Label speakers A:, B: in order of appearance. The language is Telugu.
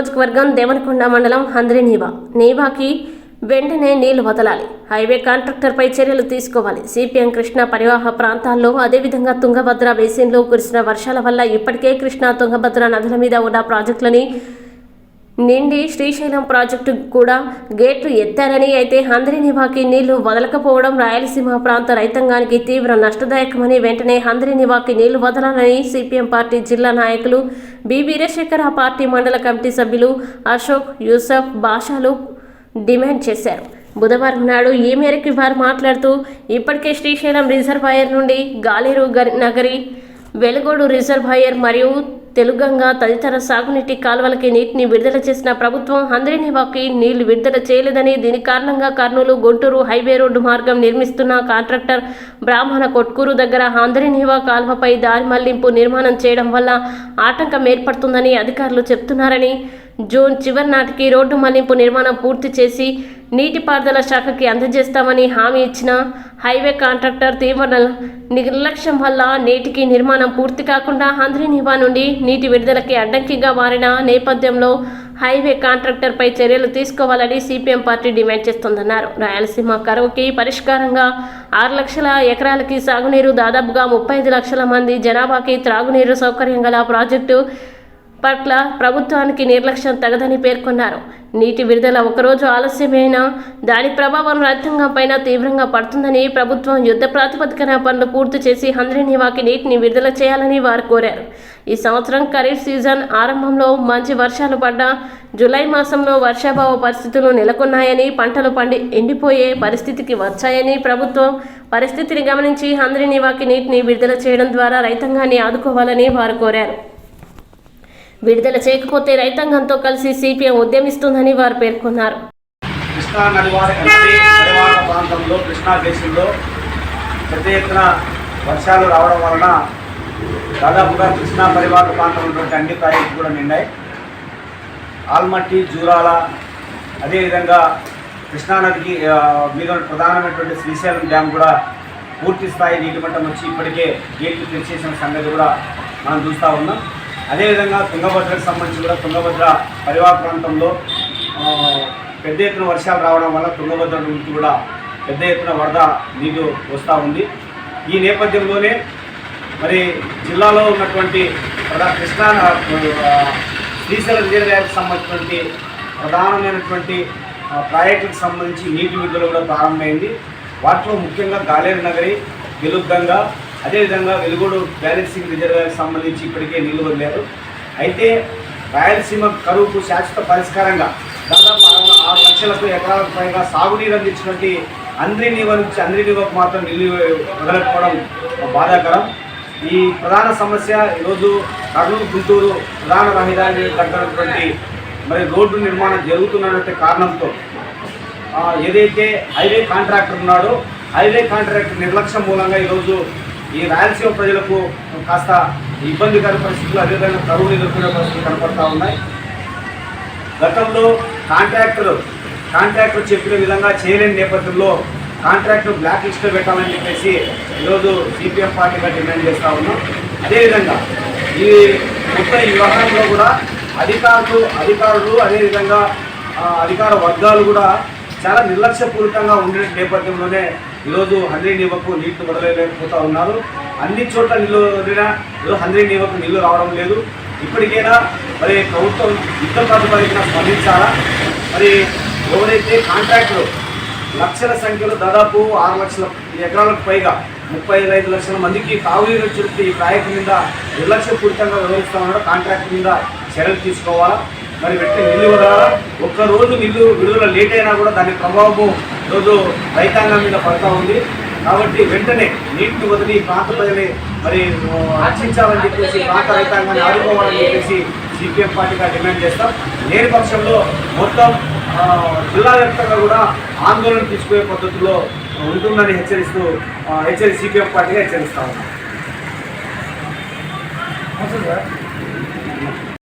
A: నియోజకవర్గం దేవనకొండ మండలం హంద్రి నీవా నీవాకి వెంటనే నీళ్ళు వదలాలి. హైవే కాంట్రాక్టర్పై చర్యలు తీసుకోవాలి. సిపిఎం కృష్ణా పరివాహ ప్రాంతాల్లో అదేవిధంగా తుంగభద్ర బేసిన్లో కురిసిన వర్షాల వల్ల ఇప్పటికే కృష్ణా తుంగభద్ర నదుల మీద ఉన్న ప్రాజెక్టులని నిండి శ్రీశైలం ప్రాజెక్టు కూడా గేట్లు ఎత్తారని అయితే హంద్రినివాకి నీళ్ళు వదలకపోవడం రాయలసీమ ప్రాంత రైతాంగానికి తీవ్ర నష్టదాయకమని వెంటనే హంద్రినివాకి నీళ్ళు వదలాలని సిపిఎం పార్టీ జిల్లా నాయకులు బి. వీరశేఖర్ ఆ పార్టీ మండల కమిటీ సభ్యులు అశోక్ యూసఫ్ బాషాలు డిమాండ్ చేశారు. బుధవారం నాడు ఈ మేరకు వారు మాట్లాడుతూ ఇప్పటికే శ్రీశైలం రిజర్వాయర్ నుండి గాలేరు నగరి వెలుగోడు రిజర్వాయర్ మరియు తెలుగంగా తదితర సాగునీటి కాలువలకి నీటిని విడుదల చేసిన ప్రభుత్వం హంద్రినివాకి నీళ్ళు విడుదల చేయలేదని దీని కారణంగా కర్నూలు గుంటూరు హైవే రోడ్డు మార్గం నిర్మిస్తున్న కాంట్రాక్టర్ బ్రాహ్మణ కొట్కూరు దగ్గర హంద్రినివా కాలువపై దారి మళ్ళింపు నిర్మాణం చేయడం వల్ల ఆటంకం ఏర్పడుతుందని అధికారులు చెప్తున్నారని జూన్ చివరి నాటికి రోడ్డు మళ్ళింపు నిర్మాణం పూర్తి చేసి నీటిపారుదల శాఖకి అందజేస్తామని హామీ ఇచ్చిన హైవే కాంట్రాక్టర్ తీవ్ర నిర్లక్ష్యం వల్ల నేటికి నిర్మాణం పూర్తి కాకుండా హంద్రీనివా నుండి నీటి విడుదలకి అడ్డంకిగా మారిన నేపథ్యంలో హైవే కాంట్రాక్టర్పై చర్యలు తీసుకోవాలని సిపిఎం పార్టీ డిమాండ్ చేస్తోందన్నారు. రాయలసీమ కరువుకి పరిష్కారంగా ఆరు లక్షల ఎకరాలకి సాగునీరు దాదాపుగా ముప్పై ఐదు లక్షల మంది జనాభాకి త్రాగునీరు సౌకర్యం గల ప్రాజెక్టు పట్ల ప్రభుత్వానికి నిర్లక్ష్యం తగదని పేర్కొన్నారు. నీటి విడుదల ఒకరోజు ఆలస్యమైనా దాని ప్రభావం రైతాంగంపైన తీవ్రంగా పడుతుందని ప్రభుత్వం యుద్ధ ప్రాతిపదికన పనులు పూర్తి చేసి హంద్రినివాకి నీటిని విడుదల చేయాలని వారు కోరారు. ఈ సంవత్సరం ఖరీఫ్ సీజన్ ఆరంభంలో మంచి వర్షాలు పడ్డ జూలై మాసంలో వర్షాభావ పరిస్థితులు నెలకొన్నాయని పంటలు పండి ఎండిపోయే పరిస్థితికి వచ్చాయని ప్రభుత్వం పరిస్థితిని గమనించి హంద్రినివాకి నీటిని విడుదల చేయడం ద్వారా రైతాంగాన్ని ఆదుకోవాలని వారు కోరారు. విడుదల చేయకపోతే రైతాంగంతో కలిసి సిపిఎం ఉద్యమిస్తుందని వారు పేర్కొన్నారు.
B: కృష్ణా నదివారి ప్రాంతంలో కృష్ణా దేశంలో పెద్ద ఎత్తున వర్షాలు రావడం వలన దాదాపుగా కృష్ణా పరివాహక ప్రాంతంలో ఉన్నటువంటి అన్ని ప్రాజెక్టులు కూడా నిండాయి. ఆల్మట్టి జూరాల అదేవిధంగా కృష్ణానదికి మీద ప్రధానమైనటువంటి శ్రీశైలం డ్యామ్ కూడా పూర్తి స్థాయి నీటి మట్టం వచ్చి ఇప్పటికే గేట్లు తెరిచేసిన సంగతి కూడా మనం చూస్తూ ఉన్నాం. అదేవిధంగా తుంగభద్రకు సంబంధించి కూడా తుంగభద్ర పరివాహ ప్రాంతంలో పెద్ద ఎత్తున వర్షాలు రావడం వల్ల తుంగభద్ర నుంచి కూడా పెద్ద ఎత్తున వరద నీరు వస్తూ ఉంది. ఈ నేపథ్యంలోనే మరి జిల్లాలో ఉన్నటువంటి ప్రధాన కృష్ణా ఆ, శ్రీశైలం రిజర్వాయర్కి సంబంధించినటువంటి ప్రధానమైనటువంటి ప్రాజెక్టులకు సంబంధించి నీటి విడుదల కూడా ప్రారంభమైంది. వాటిలో ముఖ్యంగా గాలేరు నగరి వెలుగంగా అదేవిధంగా వెలుగుడు బ్యాలెన్సింగ్ రిజర్వాయర్కి సంబంధించి ఇప్పటికే నీళ్ళు వదిలారు. అయితే రాయలసీమ కరువుకు శాశ్వత పరిష్కారంగా దాదాపు అరవై ఆరు లక్షలకు ఎకరాలకు పైగా సాగునీరు అందించినటువంటి అంద్రినీవ నుంచి అంద్రినీవకు మాత్రం నీళ్ళు వదలకపోవడం బాధాకరం. ఈ ప్రధాన సమస్య ఈరోజు కర్నూలు గుంటూరు ప్రధాన రహదారి తగ్గినటువంటి మరి రోడ్డు నిర్మాణం జరుగుతున్నటువంటి కారణంతో ఏదైతే హైవే కాంట్రాక్టర్ ఉన్నాడో హైవే కాంట్రాక్టర్ నిర్లక్ష్యం మూలంగా ఈరోజు ఈ రాయలసీమ ప్రజలకు కాస్త ఇబ్బందికర పరిస్థితులు అదేవిధంగా కరువులు ఎదుర్కొనే పరిస్థితులు కనపడతా ఉన్నాయి. గతంలో కాంట్రాక్టులు కాంట్రాక్టర్ చెప్పిన విధంగా చేయలేని నేపథ్యంలో కాంట్రాక్టర్ బ్లాక్ లిస్ట్లో పెట్టాలని చెప్పేసి ఈరోజు సిపిఎం పార్టీగా డిమాండ్ చేస్తూ ఉన్నాం. అదేవిధంగా ఈ మొత్తం ఈ వ్యవహారంలో కూడా అధికారులు అధికారులు అదేవిధంగా అధికార వర్గాలు కూడా చాలా నిర్లక్ష్యపూరితంగా ఉండే నేపథ్యంలోనే ఈరోజు హండ్రెడ్ ఇవ్వకు నీళ్ళు వదలలేకపోతా ఉన్నారు. అన్ని చోట్ల నీళ్ళు వదిలినా ఈరోజు హండ్రీ నీవకు నీళ్ళు రావడం లేదు. ఇప్పటికైనా మరి ప్రభుత్వం యుద్ధ ప్రాతిపదికన స్పందించాలా? మరి ఎవరైతే కాంట్రాక్టులు లక్షల సంఖ్యలో దాదాపు ఆరు లక్షల ఎకరాలకు పైగా ముప్పై ఐదు లక్షల మందికి తాగునీరు చుట్టూ ఈ ప్రాజెక్టు మీద నిర్లక్ష్యపూరితంగా వ్యవహరిస్తా కాంట్రాక్ట్ మీద చర్యలు తీసుకోవాలా? మరి పెట్టి నిల్లు వదలాలా ఒక్క రోజు నిల్లు విడుదల లేట్ అయినా కూడా దాని ప్రభావం ఈరోజు రైతాంగం మీద పడతా ఉంది. కాబట్టి వెంటనే నీటిని వదిలి ఈ ప్రాంత మరి ఆశించాలని చెప్పేసి ప్రాంత రైతాంగాన్ని ఆదుకోవాలని చెప్పేసి సిపిఎం పార్టీగా డిమాండ్ చేస్తాం. లేని పక్షంలో మొత్తం జిల్లా వ్యాప్తంగా కూడా ఆందోళన తీసుకునే పద్ధతిలో ఉంటుందని హెచ్చరిస్తూ హెచ్చరి సిపిఎం పార్టీగా హెచ్చరిస్తా ఉన్నాం.